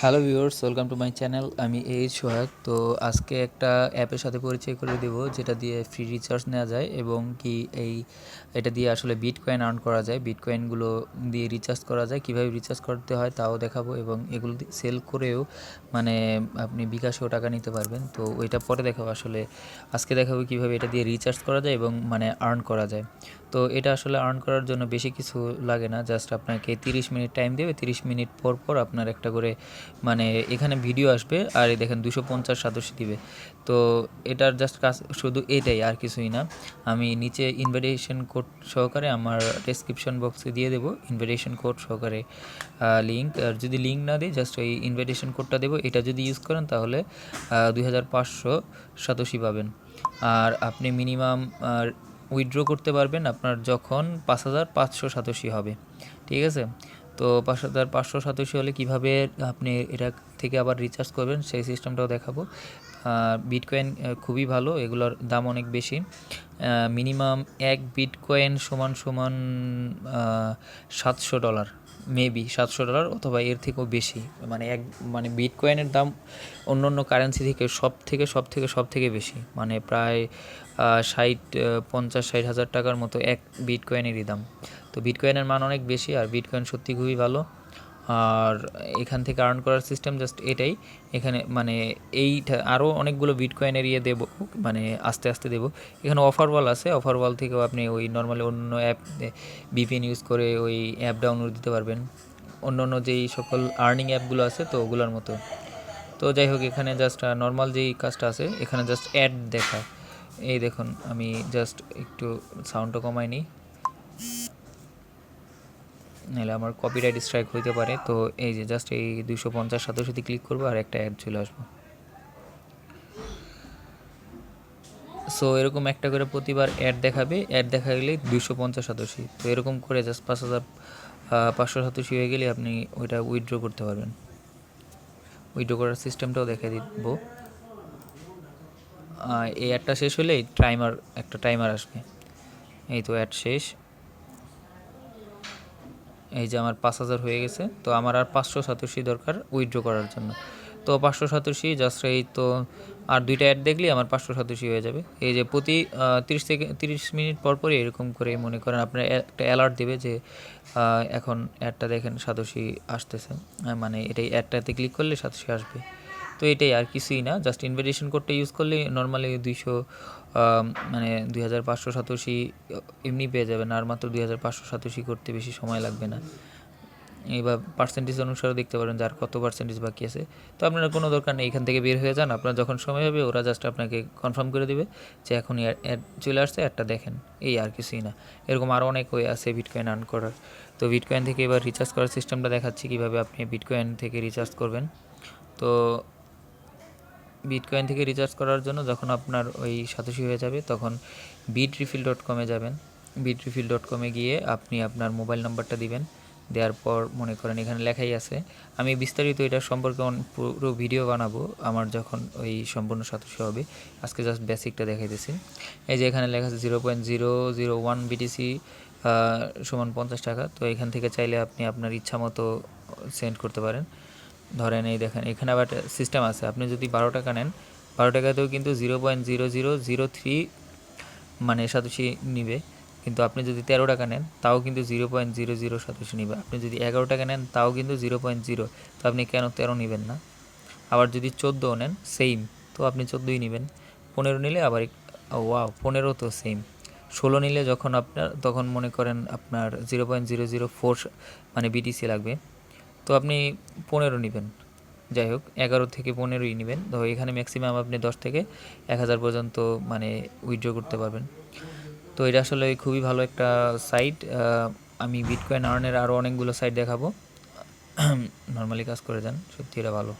Hello viewers welcome to my channel আমি H Sohag. তো আজকে একটা অ্যাপের সাথে পরিচয় করে দেব, যেটা দিয়ে ফ্রি রিচার্জ নেওয়া যায় এবং কি এই এটা দিয়ে আসলে বিটকয়েন আর্ন করা যায়। বিটকয়েনগুলো দিয়ে রিচার্জ করা যায়। কীভাবে রিচার্জ করতে হয় তাও দেখাবো এবং এগুলো সেল করেও মানে আপনি বিকাশেও টাকা নিতে পারবেন। তো ওইটা পরে দেখাবো আসলে। আজকে দেখাবো কীভাবে এটা দিয়ে রিচার্জ করা যায় এবং মানে আর্ন করা যায়। তো এটা আসলে আর্ন করার জন্য বেশি কিছু লাগে না। জাস্ট আপনাকে তিরিশ মিনিট টাইম দেবে। তিরিশ মিনিট পর পর আপনার একটা করে মানে এখানে ভিডিও আসবে, আর এই দেখেন দুশো পঞ্চাশ সদস্য দিবে। তো এটার জাস্ট কাজ শুধু এটাই, আর কিছুই না। আমি নিচে ইনভাইটেশন কোড সহকারে আমার ডেসক্রিপশন বক্সে দিয়ে দেবো ইনভাইটেশন কোড সহকারে লিঙ্ক আর যদি লিঙ্ক না দিই জাস্ট ওই ইনভাইটেশন কোডটা দেবো। এটা যদি ইউজ করেন তাহলে দুই হাজার পাঁচশো সাতোশি পাবেন। আর আপনি মিনিমাম উইথড্র করতে পারবেন। আপনার যখন পাঁচ হাজার পাঁচশো সাতাশি হবে। ঠিক আছে? তো পাঁচ হাজার পাঁচশো সাতাশি হলে কীভাবে আপনি এটা থেকে আবার রিচার্জ করবেন, সেই সিস্টেমটাও দেখাবো। বিটকয়েন খুবই ভালো, এগুলোর দাম অনেক বেশি। মিনিমাম এক বিটকয়েন সমান সমান সাতশো ডলার মেবি সাতশো ডলার অথবা এর থেকেও বেশি। মানে এক মানে বিটকয়েনের দাম অন্য অন্য কারেন্সি থেকে সব থেকে সব থেকে সব থেকে বেশি। মানে প্রায় ষাট পঞ্চাশ, ষাট হাজার টাকার মতো এক বিটকয়েনেরই দাম। তো বিটকয়েনের মান অনেক বেশি আর বিটকয়েন সত্যি খুবই ভালো। আর এখান থেকে আর্ন করার সিস্টেম জাস্ট এটাই। এখানে মানে এইটা আরও অনেকগুলো বিটকয়েনের ইয়ে দেবো মানে আস্তে আস্তে দেবো। এখানে অফার ওয়াল আছে অফার ওয়াল থেকেও আপনি ওই নর্মালি অন্য অ্যাপ বিপিএন ইউজ করে ওই অ্যাপ ডাউনলোড দিতে পারবেন। অন্য অন্য যেই সকল আর্নিং অ্যাপগুলো আছে তো ওগুলোর মতো। তো যাই হোক, এখানে জাস্ট নর্মাল যেই কাজটা আছে, এখানে জাস্ট অ্যাড দেখা। এই দেখুন, আমি জাস্ট একটু সাউন্ডটা কমাই নিই। নাহলে আমার কপিরাইট স্ট্রাইক হইতে পারে। তো এই যে জাস্ট এই দুশো পঞ্চাশ, সাতাশোতে ক্লিক করব আর একটা অ্যাড চলে আসব। সো এরকম একটা করে প্রতিবার অ্যাড দেখাবে। অ্যাড দেখা গেলে দুশো পঞ্চাশ, সাতাশি। তো এরকম করে জাস্ট পাঁচ হাজার পাঁচশো, সাতাশি হয়ে গেলে আপনি ওইটা উইথড্র করতে পারবেন। উইথড্র করার সিস্টেমটাও দেখে দিব। এই অ্যাডটা শেষ হলেই টাইমার একটা টাইমার আসবে। এই তো অ্যাড শেষ। এই যে আমার পাঁচ হাজার হয়ে গেছে, তো আমার আর পাঁচশো সাতাশি দরকার উইথড্র করার জন্য। তো পাঁচশো সাতাশি জাস্ট এই তো আর দুইটা অ্যাড দেখলেই আমার পাঁচশো সাতাশি হয়ে যাবে। এই যে প্রতি তিরিশ থেকে, তিরিশ মিনিট পর পরই এরকম করে মনে করেন আপনার একটা অ্যালার্ট দেবে যে এখন অ্যাডটা দেখেন সাতাশি আসতেছে। মানে এটাই অ্যাডটাতে ক্লিক করলে সাতাশি আসবে। তো এটাই আর কিছুই না। জাস্ট ইনভিটেশন কোডটা ইউজ করলে নর্মালি দুইশো মানে দুই হাজার পাঁচশো সাতাশি এমনি পেয়ে যাবেন। আর মাত্র দুই হাজার পাঁচশো সাতাশি করতে বেশি সময় লাগবে না। এইবার পার্সেন্টেজ অনুসারে দেখতে পারেন যার কত পার্সেন্টেজ বাকি আছে। তো আপনার কোনো দরকার নেই, এখান থেকে বের হয়ে যান। আপনার যখন সময় হবে, ওরা জাস্ট আপনাকে কনফার্ম করে দেবে যে এখন অ্যাড চলে আসছে অ্যাডটা দেখেন। এই আর কিছুই না। এরকম আরও অনেক ওয়ে আছে বিটকয়েন আর্ন করার। তো বিটকয়েন থেকে এবার রিচার্জ করার সিস্টেমটা দেখাচ্ছি কীভাবে আপনি বিটকয়েন থেকে রিচার্জ করবেন। তো বিটকয়েন থেকে রিচার্জ করার জন্য যখন আপনার ওই সাতাশি হয়ে যাবে, তখন বিট রিফিল ডট কমে যাবেন। বিট রিফিল ডট কমে গিয়ে আপনি আপনার মোবাইল নাম্বারটা দিবেন। দেওয়ার পর মনে করেন এখানে লেখাই আছে। আমি বিস্তারিত এটার সম্পর্কে পুরো ভিডিও বানাবো, আমার যখন ওই সম্পূর্ণ সদস্য হবে। আজকে জাস্ট বেসিকটা দেখাইতেছি। এই যে এখানে লেখা আছে zero point zero zero one BTC সমান পঞ্চাশ টাকা। তো এখান থেকে চাইলে আপনি আপনার ইচ্ছা মতো সেন্ড করতে পারেন। ধরেন এই দেখেন, এখানে আবার সিস্টেম আছে। আপনি যদি বারো টাকা নেন, বারো টাকাতেও কিন্তু zero point zero zero zero three মানে সাতাশি নিবে। কিন্তু আপনি যদি তেরো টাকা নেন, তাও কিন্তু জিরো পয়েন্ট জিরো জিরো সাতাশি নিবে। আপনি যদি এগারো টাকা নেন, তাও কিন্তু জিরো পয়েন্ট জিরো তো আপনি কেন তেরো নেবেন না? আবার যদি চোদ্দোও নেন সেম তো আপনি চোদ্দোই নেবেন। পনেরো নিলে আবার ওয়াও পনেরো তো সেম ষোলো নিলে যখন আপনার, তখন মনে করেন আপনার zero point zero zero four মানে বিটিসি লাগবে। তো আপনি পনেরো নেবেন। যাই হোক, এগারো থেকে পনেরোই নেবেন। তো এখানে ম্যাক্সিমাম আপনি দশ থেকে এক হাজার পর্যন্ত মানে উইথড্র করতে পারবেন। তো এটা আসলে খুবই ভালো একটা সাইট আমি বিটকয়েন আর্নের আরও অনেকগুলো সাইট দেখাবো। নর্মালি কাজ করে যান, সত্যি এটা ভালো।